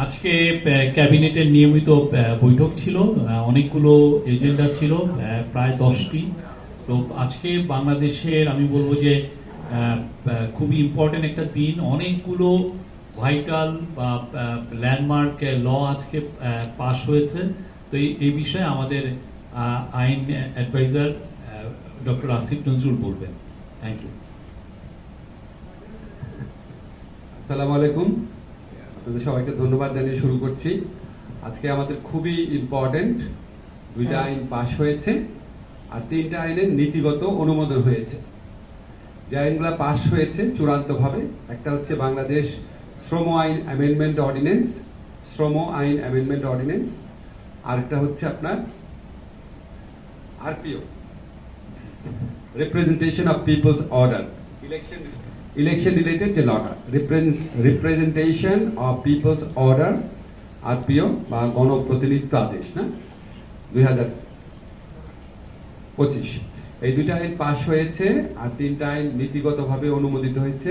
আজকে ক্যাবিনেটের নিয়মিত বৈঠক ছিল। অনেকগুলো এজেন্ডা ছিল প্রায় দশটি। তো আজকে বাংলাদেশের, আমি বলব যে খুবই ইম্পর্টেন্ট একটা দিন। অনেকগুলো ভাইটাল বা ল্যান্ডমার্ক ল আজকে পাশ হয়েছে। তো এই- বিষয়ে আমাদের আইন অ্যাডভাইজার ডক্টর আসিফ নজরুল বলবেন। থ্যাংক ইউ আসসালামু আলাইকুম। আপনাদের সবাইকে ধন্যবাদ জানিয়ে শুরু করছি। আজকে আমাদের খুবই ইম্পর্টেন্ট দুইটা আইন পাশ হয়েছে আর তিনটা আইনের নীতিগত অনুমোদন হয়েছে। যে আইনগুলো পাশ হয়েছে চূড়ান্তভাবে একটা হচ্ছে বাংলাদেশ শ্রম আইন অ্যামেন্ডমেন্ট অর্ডিন্যান্স শ্রম আইন অ্যামেন্ডমেন্ট অর্ডিন্যান্স আরেকটা হচ্ছে আপনার RPO representation of people's order election election related যে লটা representation of people's order RPO বা গণপ্রতিনিধিত্ব আদেশ, না? দুই হাজার পঁচিশ। এই দুইটা আইন পাশ হয়েছে আর তিনটা আইন নীতিগতভাবে অনুমোদিত হয়েছে।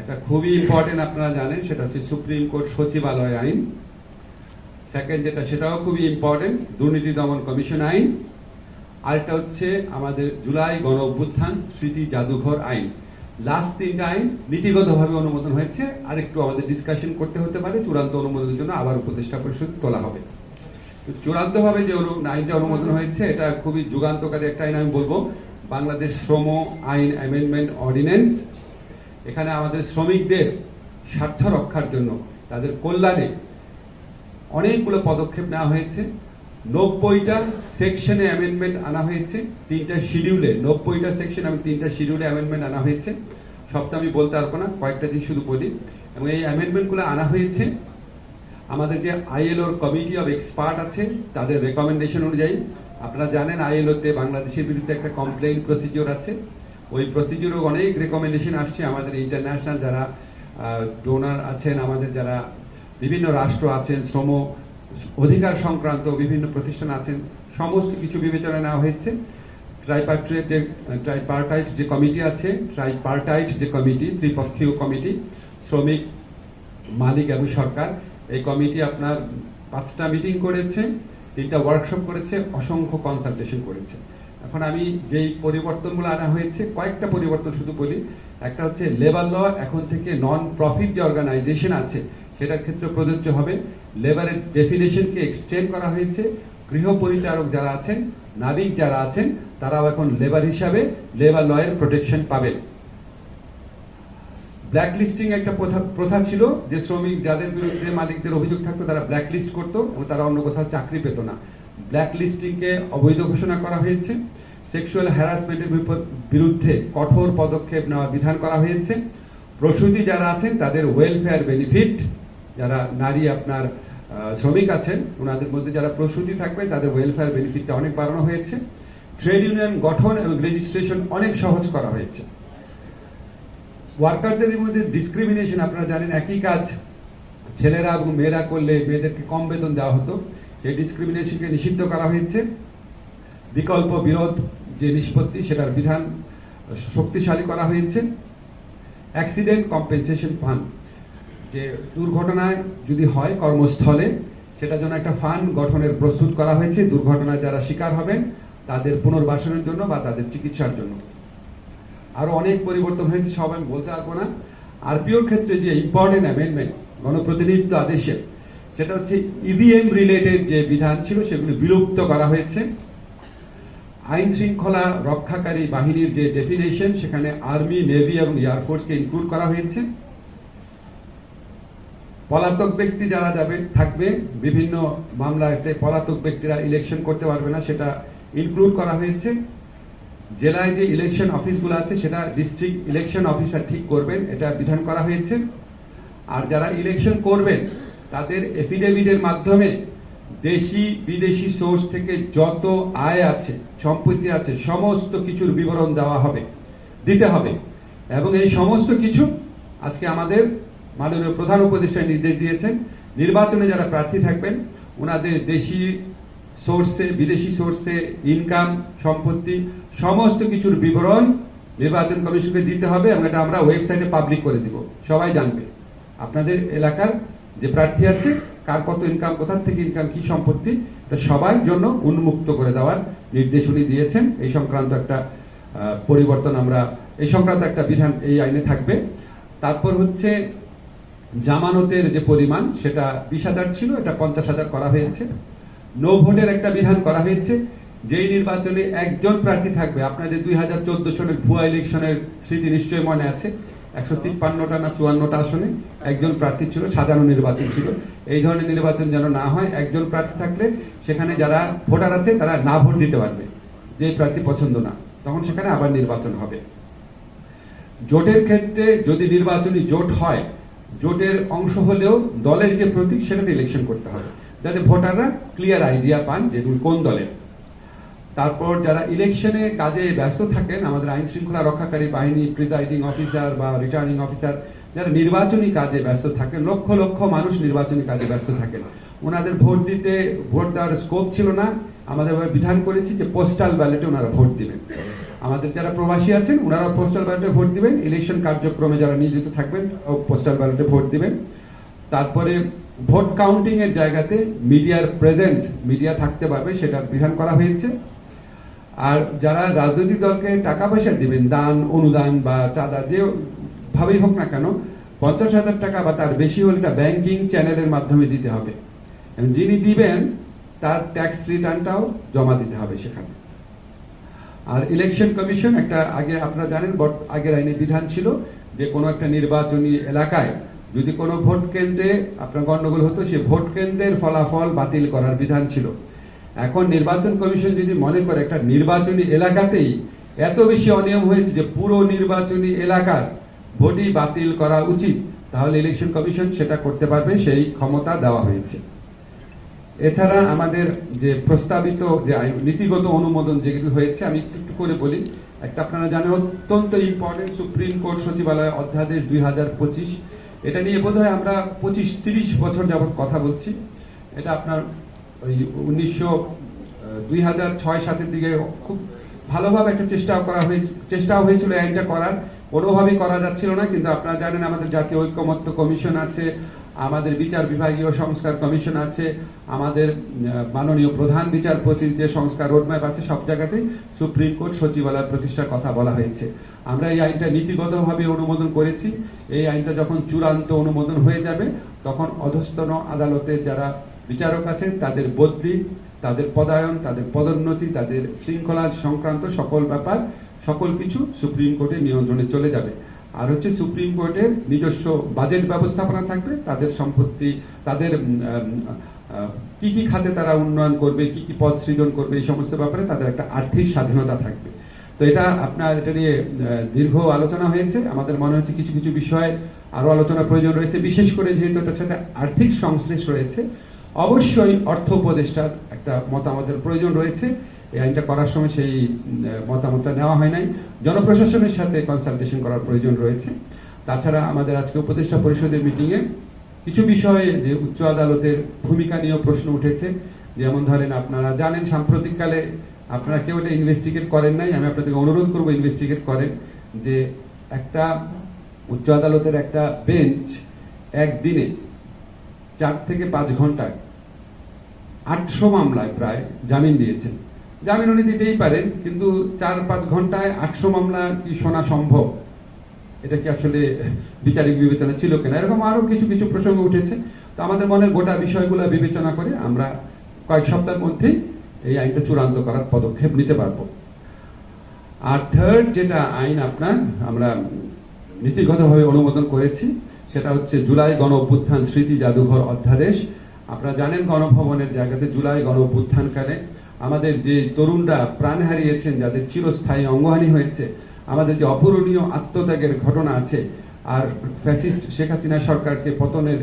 একটা খুবই ইম্পর্টেন্ট আপনারা জানেন, সেটা হচ্ছে সুপ্রিম কোর্ট সচিবালয় আইন। সেকেন্ড যেটা, সেটাও খুবই ইম্পর্টেন্ট দুর্নীতি দমন কমিশন আইন। আরেকটা হচ্ছে আমাদের জুলাই গণ অভ্যুত্থান স্মৃতি জাদুঘর আইন। লাস্ট তিনটা আইন নীতিগতভাবে অনুমোদন হয়েছে আর একটু আমাদের ডিসকাশন করতে হতে পারে, চূড়ান্ত অনুমোদনের জন্য আবার উপদেষ্টা পরিষদ তোলা হবে। চূড়ান্তভাবে যে আইনটা অনুমোদন হয়েছে, এটা খুবই যুগান্তকারী একটা আইন, আমি বলব। বাংলাদেশ শ্রম আইন অ্যামেন্ডমেন্ট অর্ডিন্যান্স এখানে আমাদের শ্রমিকদের স্বার্থ রক্ষার জন্য তাদের কল্যাণে অনেকগুলো পদক্ষেপ নেওয়া হয়েছে। নব্বইটা সেকশনে অ্যামেন্ডমেন্ট আনা হয়েছে, তিনটা শিডিউলে নব্বইটা সেকশন এবং তিনটা শিডিউলে অ্যামেন্ডমেন্ট আনা হয়েছে। সবটা আমি বলতে পারব না, কয়েকটা দিন শুধু বলি। এবং এই অ্যামেন্ডমেন্টগুলো আনা হয়েছে। আমাদের যে আইএলওর কমিটি অফ এক্সপার্ট আছে, তাদের রেকমেন্ডেশন অনুযায়ী, আপনারা জানেন আইএলওতে বাংলাদেশের বিরুদ্ধে একটা কমপ্লেইন প্রসিডিওর আছে। ওই প্রসিডিওরও অনেক রেকমেন্ডেশন আসছে আমাদের ইন্টারন্যাশনাল যারা ডোনার আছেন, আমাদের যারা বিভিন্ন রাষ্ট্র আছেন, শ্রম অধিকার সংক্রান্ত বিভিন্ন প্রতিষ্ঠান আছেন সমস্ত কিছু বিবেচনা নেওয়া হয়েছে। ট্রাইপার্টের যে ট্রাইপার্টাইট যে কমিটি আছে ট্রাইপার্টাইট যে কমিটি, ত্রিপক্ষীয় কমিটি, শ্রমিক, মালিক এবং সরকার, এই কমিটি আপনার পাঁচটা মিটিং করেছে, তিনটা ওয়ার্কশপ করেছে, অসংখ্য কনসালটেশন করেছে। এখন আমি যেই পরিবর্তনগুলো আনা হয়েছে, কয়েকটা পরিবর্তন শুধু বলি। একটা হচ্ছে লেবার ল এখন থেকে নন প্রফিট যে অর্গানাইজেশন আছে, সেটার ক্ষেত্রে প্রযোজ্য হবে। লেবারের ডেফিনেশনকে এক্সটেন্ড করা হয়েছে গৃহ পরিচারক যারা আছেন, নাবিক যারা আছেন, তারাও এখন লেবার হিসাবে লেবার লয়ের প্রোটেকশন পাবেন। ব্ল্যাক লিস্টিং একটা প্রথা প্রথা ছিল যে শ্রমিক যাদের বিরুদ্ধে মালিকদের অভিযোগ থাকতো, তারা ব্ল্যাক লিস্ট করতো এবং তারা অন্য কোথাও চাকরি পেত না। ব্ল্যাক লিস্টিংকে অবৈধ ঘোষণা করা হয়েছে। সেক্সুয়াল হ্যারাসমেন্টের বিরুদ্ধে কঠোর পদক্ষেপ নেওয়ার বিধান করা হয়েছে। প্রসূতি যারা আছেন, তাদের ওয়েলফেয়ার বেনিফিট যারা নারী আপনার শ্রমিক আছেন ওনাদের মধ্যে যারা প্রসূতি থাকবে, তাদের ওয়েলফেয়ার বেনিফিটটা অনেক বাড়ানো হয়েছে। ট্রেড ইউনিয়ন গঠন এবং রেজিস্ট্রেশন অনেক সহজ করা হয়েছে। ওয়ার্কারদের মধ্যে ডিসক্রিমিনেশন আপনারা জানেন, একই কাজ। ছেলেরা এবং মেয়েরা করলে মেয়েদেরকে কম বেতন দেওয়া হতো। সেই ডিসক্রিমিনেশনকে নিষিদ্ধ করা হয়েছে। বিকল্প বিরোধ যে নিষ্পত্তি, সেটার বিধান শক্তিশালী করা হয়েছে। অ্যাক্সিডেন্ট কম্পেনসেশন ফান্ড যে দুর্ঘটনায় যদি হয় কর্মস্থলে, সেটার জন্য একটা ফান্ড গঠনের প্রস্তুত করা হয়েছে। দুর্ঘটনায় যারা শিকার হবেন, তাদের পুনর্বাসনের জন্য বা তাদের চিকিৎসার জন্য। আরও অনেক পরিবর্তন হয়েছে, সব আমি বলতে পারব না। আরপিওর ক্ষেত্রে যে ইম্পর্টেন্ট অ্যামেন্ডমেন্ট, গণপ্রতিনিধিত্ব আদেশের, সেটা হচ্ছে ইভিএম রিলেটেড যে বিধান ছিল, সেগুলি বিলুপ্ত করা হয়েছে। আইন শৃঙ্খলা রক্ষাকারী বাহিনীর যে ডেফিনেশন, সেখানে আর্মি, নেভি এবং এয়ারফোর্সকে ইনক্লুড করা হয়েছে। পলাতক ব্যক্তি যারা যাবে, থাকবে, বিভিন্ন মামলাতে পলাতক ব্যক্তিরা ইলেকশন করতে পারবে না, সেটা ইনক্লুড করা হয়েছে। জেলায় যে ইলেকশন অফিসগুলো আছে, সেটা ডিস্ট্রিক্ট ইলেকশন অফিসার ঠিক করবেন, এটা বিধান করা হয়েছে। আর যারা ইলেকশন করবেন, তাদের এফিডেভিটের মাধ্যমে দেশি, বিদেশি সোর্স থেকে যত আয় আছে, সম্পত্তি আছে, সমস্ত কিছুর বিবরণ দেওয়া হবে, দিতে হবে। এবং এই সমস্ত কিছু আজকে আমাদের মাননীয় প্রধান উপদেষ্টা নির্দেশ দিয়েছেন, নির্বাচনে যারা প্রার্থী থাকবেন, ওনাদের দেশি সোর্সে বিদেশি সোর্সে ইনকাম সম্পত্তি, সমস্ত কিছুর বিবরণ নির্বাচন কমিশনকে দিতে হবে, এবং এটা আমরা ওয়েবসাইটে পাবলিক করে দিব। সবাই জানবে। আপনাদের এলাকার যে প্রার্থী আছে, কার কত ইনকাম কোথার থেকে ইনকাম কি সম্পত্তি তা সবার জন্য উন্মুক্ত করে দেওয়ার নির্দেশ উনি দিয়েছেন। এই সংক্রান্ত একটা পরিবর্তন আমরা, এই সংক্রান্ত একটা বিধান এই আইনে থাকবে। তারপর হচ্ছে জামানতের যে পরিমাণ, সেটা বিশ হাজার ছিল, এটা পঞ্চাশ হাজার করা হয়েছে। নো ভোটের একটা বিধান করা হয়েছে, যেই নির্বাচনে একজন প্রার্থী থাকবে আপনাদের দুই হাজার চোদ্দ সালের ভুয়া ইলেকশনের স্মৃতি নিশ্চয়ই মনে আছে, একশো তিপ্পান্নটা না চুয়ান্নটা আসনে একজন প্রার্থী ছিল সাধারণ নির্বাচন ছিল। এই ধরনের নির্বাচন যেন না হয়, একজন প্রার্থী থাকলে সেখানে যারা ভোটার আছে, তারা না ভোট দিতে পারবে, যে প্রার্থী পছন্দ না, তখন সেখানে আবার নির্বাচন হবে। জোটের ক্ষেত্রে যদি নির্বাচনী জোট হয় জোটের অংশ হলেও দলের যে প্রতীক সেটাতে ইলেকশন করতে হবে। যাতে ভোটাররা ক্লিয়ার আইডিয়া পান যে তুমি কোন দলের। তারপর যারা ইলেকশনে কাজে ব্যস্ত থাকেন, আমাদের আইন শৃঙ্খলা রক্ষাকারী বাহিনী প্রিজাইডিং অফিসার বা রিটার্নিং অফিসার যারা নির্বাচনী কাজে ব্যস্ত থাকেন, লক্ষ লক্ষ মানুষ নির্বাচনী কাজে ব্যস্ত থাকেন। ওনাদের ভোট দিতে ভোট দেওয়ার স্কোপ ছিল না। আমাদের বিধান করেছি যে পোস্টাল ব্যালটে ওনারা ভোট দিবেন। আমাদের যারা প্রবাসী আছেন ওনারা পোস্টাল ব্যালটে ভোট দিবেন। ইলেকশন কার্যক্রমে যারা নিয়োজিত থাকবেন পোস্টাল ব্যালটে ভোট দিবেন। তারপরে ভোট কাউন্টিং এর জায়গাতে মিডিয়ার প্রেজেন্স মিডিয়া থাকতে পারবে, সেটা বিধান করা হয়েছে। আর যারা রাজনৈতিক দলকে টাকা পয়সা দিবেন, দান, অনুদান বা চাঁদা, যে ভাবেই হোক না কেন, পঞ্চাশ হাজার টাকা বা তার বেশি হলে এটা ব্যাংকিং চ্যানেলের মাধ্যমে দিতে হবে। যিনি দিবেন, তার ট্যাক্স রিটার্নটাও জমা দিতে হবে সেখানে। আর ইলেকশন কমিশন একটা, আগে আপনারা জানেন আগের আইনে বিধান ছিল যে কোনো একটা নির্বাচনী এলাকায় যদি কোনো ভোট কেন্দ্রে আপনার গণ্ডগোল হতো সে ভোট কেন্দ্রের ফলাফল বাতিল করার বিধান ছিল। এখন নির্বাচন কমিশন যদি মনে করে একটা নির্বাচনী এলাকাতেই এত বেশি অনিয়ম হয়েছে যে পুরো নির্বাচনী এলাকার ভোটই বাতিল করা উচিত, তাহলে ইলেকশন কমিশন সেটা করতে পারবে, সেই ক্ষমতা দেওয়া হয়েছে। এছাড়া আমাদের যে প্রস্তাবিত যে নীতিগত অনুমোদন যেগুলো হয়েছে, আমি একটু করে বলি। একটা আপনারা জানেন, অত্যন্ত ইম্পর্টেন্ট সুপ্রিম কোর্ট সচিবালয় অধ্যাদেশ দুই হাজার পঁচিশ। এটা নিয়ে বোধহয় আমরা পঁচিশ, তিরিশ বছর যাবত কথা বলছি। এটা আপনার ওই উনিশশো দুই হাজার ছয় সাতের দিকে খুব ভালোভাবে একটা চেষ্টা করা হয়েছে চেষ্টাও হয়েছিল আইনটা করার। কোনোভাবেই করা যাচ্ছিল না, কিন্তু আপনারা জানেন আমাদের জাতীয় ঐক্যমত্য কমিশন আছে আমাদের বিচার বিভাগীয় সংস্কার কমিশন আছে, আমাদের মাননীয় প্রধান বিচারপতির যে সংস্কার রোডম্যাপ আছে সব জায়গাতেই সুপ্রিম কোর্ট সচিবালয় প্রতিষ্ঠার কথা বলা হয়েছে। আমরা এই আইনটা নীতিগতভাবে অনুমোদন করেছি। এই আইনটা যখন চূড়ান্ত অনুমোদন হয়ে যাবে, তখন অধস্তন আদালতের যারা বিচারক আছেন, তাদের বদলি, তাদের পদায়ন, তাদের পদোন্নতি, তাদের শৃঙ্খলা সংক্রান্ত সকল ব্যাপার, সকল কিছু সুপ্রিম কোর্টের নিয়ন্ত্রণে চলে যাবে। আর হচ্ছে সুপ্রিম কোর্টের নিজস্ব বাজেট ব্যবস্থাপনা থাকবে, তাদের সম্পত্তি, তাদের কি কি খাতে তারা উন্নয়ন করবে, কি কি পদ সৃজন করবে, এই সমস্ত ব্যাপারে তাদের একটা আর্থিক স্বাধীনতা থাকবে। তো এটা আপনার, এটা নিয়ে দীর্ঘ আলোচনা হয়েছে। আমাদের মনে হচ্ছে কিছু কিছু বিষয়ে আরও আলোচনা প্রয়োজন রয়েছে। বিশেষ করে যেহেতু এটার সাথে আর্থিক সংশ্লেষ রয়েছে, অবশ্যই অর্থ উপদেষ্টার একটা মতামতের প্রয়োজন রয়েছে। এই আইনটা করার সময় সেই মতামতটা নেওয়া হয় নাই। জনপ্রশাসনের সাথে কনসালটেশন করার প্রয়োজন রয়েছে। তাছাড়া আমাদের আজকে উপদেষ্টা পরিষদের মিটিংয়ে কিছু বিষয়ে যে উচ্চ আদালতের ভূমিকা নিয়েও প্রশ্ন উঠেছে, যেমন ধরেন আপনারা জানেন সাম্প্রতিককালে আপনারা কেউ এটা ইনভেস্টিগেট করেন নাই। আমি আপনাদেরকে অনুরোধ করব ইনভেস্টিগেট করেন যে একটা উচ্চ আদালতের একটা বেঞ্চ একদিনে চার থেকে পাঁচ ঘন্টায় আটশো মামলায় প্রায় জামিন দিয়েছেন। জামিন উনি দিতেই পারেন, কিন্তু চার পাঁচ ঘন্টায় আটশো মামলা কি শোনা সম্ভব? এটা কি আসলে বিচারিক বিবেচনা ছিল কিনা? এরকম আরও কিছু কিছু প্রসঙ্গ উঠেছে। তো আমাদের মনে গোটা বিষয়গুলো বিবেচনা করে আমরা কয়েক সপ্তাহের মধ্যেই এই আইনটা চূড়ান্ত করার পদক্ষেপ নিতে পারব। আর থার্ড যেটা আইন আপনার, আমরা নীতিগতভাবে অনুমোদন করেছি, সেটা হচ্ছে জুলাই গণ অভ্যুত্থান স্মৃতি জাদুঘর অধ্যাদেশ। আপনারা জানেন গণভবনের জায়গাতে জুলাই গণ অভ্যুত্থানকালে আমাদের যে তরুণরা প্রাণ হারিয়েছেন, যাদের চিরস্থায়ী অঙ্গহানি হয়েছে, আমাদের যে অপূরণীয় আত্মত্যাগের ঘটনা আছে, আর ফ্যাসিস্ট শেখ হাসিনা সরকারকে পতনের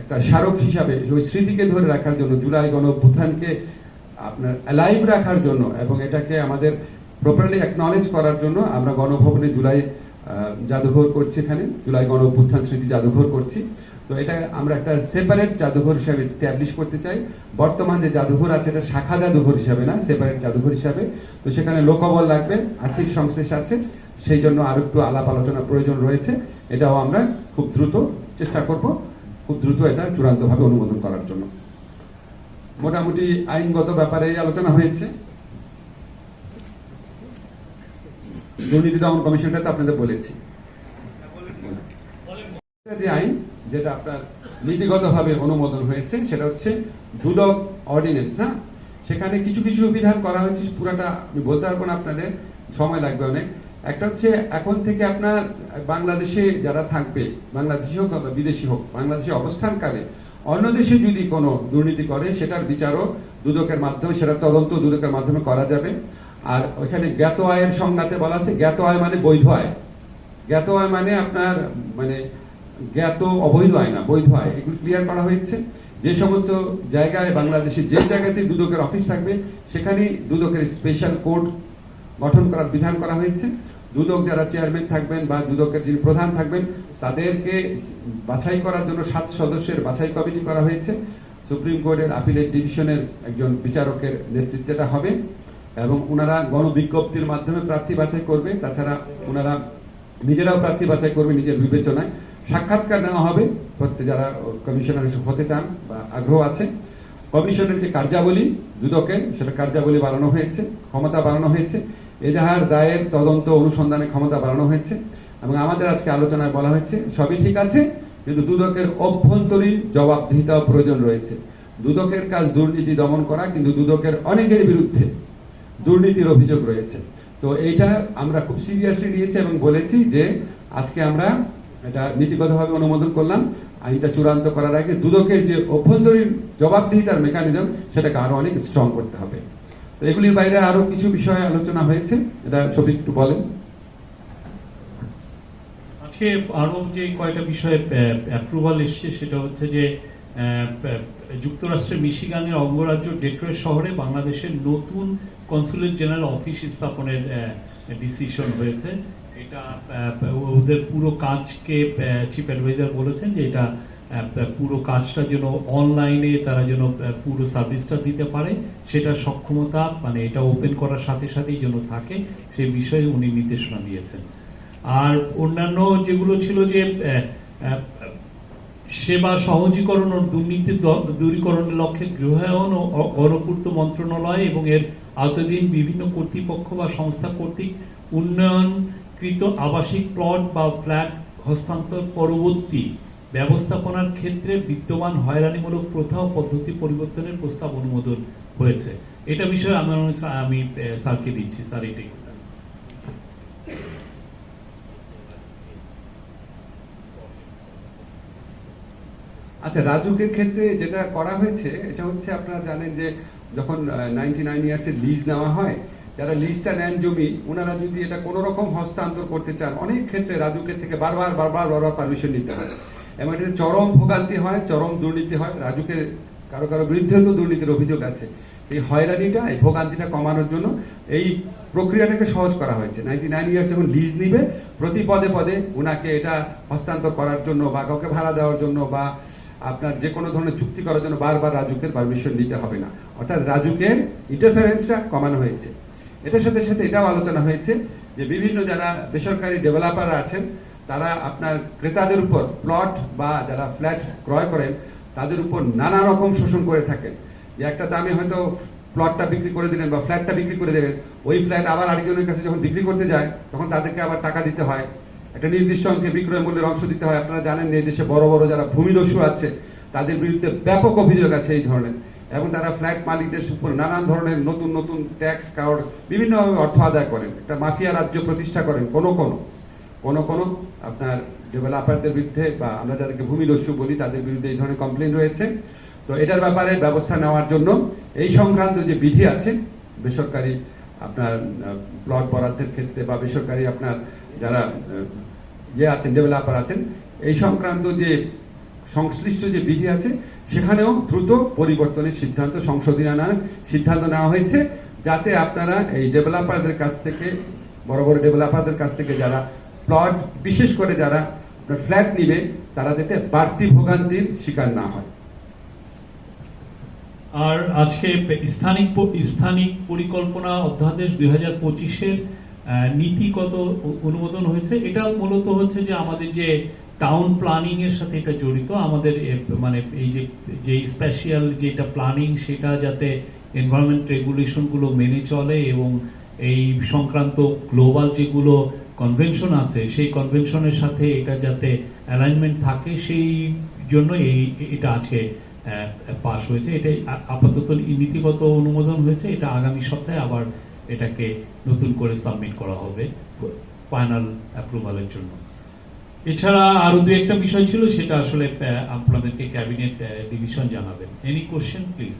একটা স্মারক হিসাবে ওই স্মৃতিকে ধরে রাখার জন্য, জুলাই গণ আপনার অ্যালাইভ রাখার জন্য এবং এটাকে আমাদের প্রপারলি অ্যাকনলেজ করার জন্য আমরা গণভবনে জুলাই জাদুঘর করছি এখানে, জুলাই গণ অভ্যুত্থান স্মৃতি জাদুঘর করছি। তো এটা আমরা একটা সেপারেট জাদুঘর হিসাবে স্ট্যাবলিশ করতে চাই। বর্তমান যে জাদুঘর আছে, এটা শাখা জাদুঘর হিসাবে না সেপারেট জাদুঘর হিসাবে। তো সেখানে লোকবল লাগবে, আর্থিক সংশ্লেষ আছে, সেই জন্য আরও একটু আলাপ আলোচনা প্রয়োজন রয়েছে। এটাও আমরা খুব দ্রুত চেষ্টা করব, খুব দ্রুত এটা চূড়ান্তভাবে অনুমোদন করার জন্য। মোটামুটি আইনগত ব্যাপারে আলোচনা হয়েছে। দুর্নীতি দমন কমিশনটা তো আপনাদের বলেছি। যে আইন, যেটা আপনার নীতিগতভাবে অনুমোদন হয়েছে, সেটা হচ্ছে দুদক অর্ডিনেন্স হ্যাঁ? সেখানে কিছু কিছু বিধান করা হয়েছে, পুরাটা আমি বলতে পারব না আপনাদের, সময় লাগবে অনেক। একটা হচ্ছে, এখন থেকে আপনার বাংলাদেশে যারা থাকবে, বাংলাদেশি হোক বা বিদেশি হোক, বাংলাদেশে অবস্থানকালে, অন্য দেশে যদি কোনো দুর্নীতি করে, সেটার বিচারও দুদকের মাধ্যমে, সেটা তদন্ত দুদকের মাধ্যমে করা যাবে। আর ওইখানে জ্ঞাত আয়ের সংজ্ঞাতে বলা আছে, জ্ঞাত আয় মানে বৈধ আয়। জ্ঞাত আয় মানে আপনার মানে জ্ঞাত, অবৈধ আয় না, বৈধ আয় এগুলো ক্লিয়ার করা হয়েছে। যে সমস্ত জায়গায় বাংলাদেশে যে জায়গাতে দুদকের অফিস থাকবে সেখানে দুদকের স্পেশাল কোড গঠন করার বিধান করা হয়েছে। দুদক যারা চেয়ারম্যান থাকবেন বা দুদকের যিনি প্রধান থাকবেন, তাদেরকে বাছাই করার জন্য সাত সদস্যের বাছাই কমিটি করা হয়েছে। সুপ্রিম কোর্টের আপিলেট ডিভিশনের একজন বিচারকের নেতৃত্বটা হবে এবং ওনারা গণবিজ্ঞপ্তির মাধ্যমে প্রার্থী বাছাই করবে। তাছাড়া ওনারা নিজেরাও প্রার্থী বাছাই করবে নিজের বিবেচনায়। সাক্ষাৎকার নেওয়া হবে। যারা কমিশনার হতে চান বা আগ্রহ আছে, কমিশনের যে কার্যাবলী দুদকের সেটা কার্যাবলী বাড়ানো হয়েছে, ক্ষমতা বাড়ানো হয়েছে, এজাহার দায়ের তদন্ত অনুসন্ধানের ক্ষমতা বাড়ানো হয়েছে, এবং আমাদের আজকে আলোচনায় বলা হয়েছে, সবই ঠিক আছে, কিন্তু দুদকের অভ্যন্তরীণ জবাবদিহিতাও প্রয়োজন রয়েছে। দুদকের কাজ দুর্নীতি দমন করা, কিন্তু দুদকের অনেকের বিরুদ্ধে দুর্নীতির অভিযোগ রয়েছে। তো এইটা আমরা খুব সিরিয়াসলি নিয়েছি এবং বলেছি যে আজকে আমরা এটা নীতিগতভাবে অনুমোদন করলাম। আইনটা চূড়ান্ত করার আগে দুদকের যে অভ্যন্তরীণ জবাবদিহিতার মেকানিজম সেটাকে আরও অনেক স্ট্রং করতে হবে। তো এগুলির বাইরে আরও কিছু বিষয়ে আলোচনা হয়েছে। এটা ছবি একটু বলেন। আজকে আরও যে কয়টা বিষয়ে অ্যাপ্রুভাল এসছে, সেটা হচ্ছে যে যুক্তরাষ্ট্রের মিশিগানের অঙ্গরাজ্য ডেট্রয়েট শহরে বাংলাদেশের নতুন কনসুলেট জেনারেল অফিস স্থাপনের ডিসিশন হয়েছে। এটা ওদের পুরো কাজকে চিফ অ্যাডভাইজার বলেছেন যে এটা পুরো কাজটা যেন অনলাইনে তারা যেন পুরো সার্ভিসটা দিতে পারে, সেটা সক্ষমতা মানে এটা ওপেন করার সাথে সাথেই যেন থাকে বিষয়ে উনি নির্দেশনা দিয়েছেন। আর অন্যান্য যেগুলো ছিল যে সেবা সহজীকরণ ও দুর্নীতি দূরীকরণের লক্ষ্যে গৃহায়ন ও গণপূর্ত মন্ত্রণালয় এবং এর আওতাধীন বিভিন্ন কর্তৃপক্ষ বা সংস্থা কর্তৃক উন্নয়নকৃত আবাসিক প্লট বা ফ্ল্যাট হস্তান্তর পরবর্তী ব্যবস্থাপনার ক্ষেত্রে বিদ্যমান হয়রানিমূলক প্রথা ও পদ্ধতি পরিবর্তনের প্রস্তাব অনুমোদন হয়েছে। এটা বিষয়ে আমি আমি স্যারকে দিচ্ছি। স্যার, এটাই আচ্ছা রাজুকের ক্ষেত্রে যেটা করা হয়েছে, এটা হচ্ছে আপনারা জানেন যে যখন নাইনটি নাইন ইয়ার্সের লিজ নেওয়া হয় যারা লিজটা নেন জমি, ওনারা যদি এটা কোনো রকম হস্তান্তর করতে চান, অনেক ক্ষেত্রে রাজুকের থেকে বারবার বারবার বারবার পারমিশন নিতে হয়। এটাতে চরম ভোগান্তি হয়, চরম দুর্নীতি হয় রাজুকের কারও কারও বিরুদ্ধেও তো দুর্নীতির অভিযোগ আছে। এই হয়রানিটা, এই ভোগান্তিটা কমানোর জন্য এই প্রক্রিয়াটাকে সহজ করা হয়েছে। নাইনটি নাইন ইয়ার্স যখন লিজ নিবে, প্রতি পদে পদে ওনাকে এটা হস্তান্তর করার জন্য বা কাউকে ভাড়া দেওয়ার জন্য বা আপনার যে কোনো ধরনের চুক্তি করার জন্য বারবার রাজুকের পারমিশন নিতে হবে না। অর্থাৎ রাজুকের ইন্টারফারেন্সটা কমানো হয়েছে। এটার সাথে সাথে এটাও আলোচনা হয়েছে যে বিভিন্ন যারা বেসরকারি ডেভেলপার আছেন, তারা আপনার ক্রেতাদের উপর প্লট বা যারা ফ্ল্যাট ক্রয় করেন, তাদের উপর নানা রকম শোষণ করে থাকেন। যে একটা দামে হয়তো প্লটটা বিক্রি করে দিলেন বা ফ্ল্যাটটা বিক্রি করে দিলেন, ওই ফ্ল্যাট আবার আরেকজনের কাছে যখন বিক্রি করতে যায়, তখন তাদেরকে আবার টাকা দিতে হয়। একটা নির্দিষ্ট অঙ্কে বিক্রয় মূল্যের অংশ দিতে হয়। আপনারা জানেন যে দেশে বড় বড় যারা ভূমিদস্যু আছে, তাদের বিরুদ্ধে ব্যাপক অভিযোগ আছে এই ধরনের। এবং তারা ফ্ল্যাট মালিকদের উপর নানান ধরনের নতুন নতুন ট্যাক্স, কাউড বিভিন্নভাবে অর্থ আদায় করেন। একটা মাফিয়া রাজ্য প্রতিষ্ঠা করেন, কোনো কোনো। কোনো কোনো আপনার ডেভেলপারদের বিরুদ্ধে বা আমরা যাদেরকে ভূমিদস্যু বলি, তাদের বিরুদ্ধে এই ধরনের কমপ্লেন রয়েছে। তো এটার ব্যাপারে ব্যবস্থা নেওয়ার জন্য এই সংক্রান্ত যে বিধি আছে, বেসরকারি আপনার প্লট বরাদ্দের ক্ষেত্রে বা বেসরকারি আপনার যারা ইয়ে আছেন, ডেভেলপার আছেন, এই সংক্রান্ত যে সংশ্লিষ্ট যে বিধি আছে সেখানেও দ্রুত পরিবর্তনের সিদ্ধান্ত সংশোধনী আনার সিদ্ধান্ত নেওয়া হয়েছে যাতে আপনারা এই ডেভেলপারদের কাছ থেকে, বড় বড় ডেভেলপারদের কাছ থেকে যারা প্লট, বিশেষ করে যারা ফ্ল্যাট নিবে, তারা যাতে বাড়তি ভোগান্তির শিকার না হয়। আর আজকে স্থানিক স্থানিক পরিকল্পনা অধ্যাদেশ দুই হাজার পঁচিশের নীতিগত অনুমোদন হয়েছে? এটা মূলত হচ্ছে যে আমাদের যে টাউন প্ল্যানিং এর সাথে এটা জড়িত। আমাদের মানে এই যে যে স্পেশাল যেটা প্ল্যানিং সেটা যাতে এনভায়রনমেন্ট রেগুলেশনগুলো মেনে চলে এবং এই সংক্রান্ত গ্লোবাল যেগুলো কনভেনশন আছে, সেই কনভেনশনের সাথে এটা যাতে অ্যালাইনমেন্ট থাকে, সেই জন্য এই, এটা আজকে পাস হয়েছে। এটা আপাতত নীতিগত অনুমোদন হয়েছে। এটা আগামী সপ্তাহে আবার এটাকে নতুন করে সাবমিট করা হবে ফাইনাল অ্যাপ্রুভালের জন্য। এছাড়া আরও দু একটা বিষয় ছিল, সেটা আসলে আপনাদেরকে ক্যাবিনেট ডিভিশন জানাবেন। Any question please